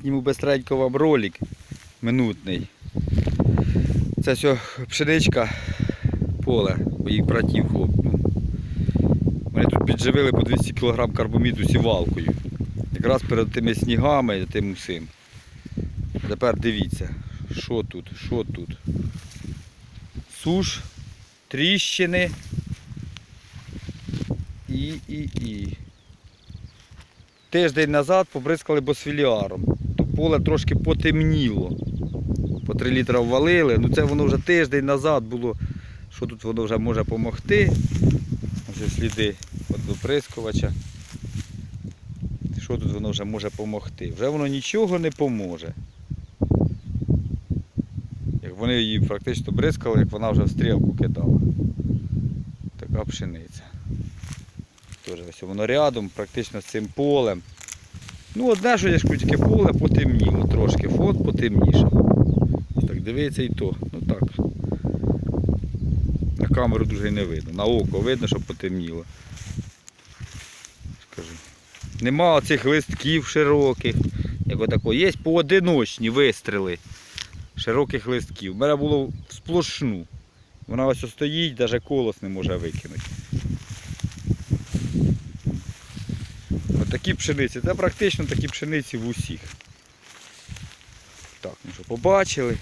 Зніму бистренько вам ролик минутний. Це все пшеничка, поле, моїх братів хлопнув. Вони тут підживили по 200 кг карбоміду сівалкою. Якраз перед тими снігами тим усім. Тепер дивіться, що тут, що тут. Суш, тріщини і, і, і. Тиждень назад побризкали босфіліаром. Поле трошки потемніло. По 3 літра ввалили. Ну це воно вже тиждень назад було. Що тут воно вже може допомогти? Ось сліди від оприскувача. Що тут воно вже може допомогти? Вже воно нічого не поможе. Як вони її практично бризкали, як вона вже в стрілку кидала. Така пшениця. Теж ось воно рядом, практично з цим полем. Ну, одне, що я ж тільки поле потемніло трошки, фон потемнішав. Так, дивиться і то. Ну так. На камеру дуже не видно. На око видно, що потемніло. Скажу. Нема цих листків широких. Як отако. Є поодиночні вистріли широких листків. У мене було сплошну. Вона ось стоїть, навіть колос не може викинути. Ось такі пшениці. Це практично такі пшениці в усіх. Так, ну що, побачили.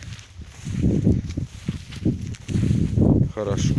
Хорошо.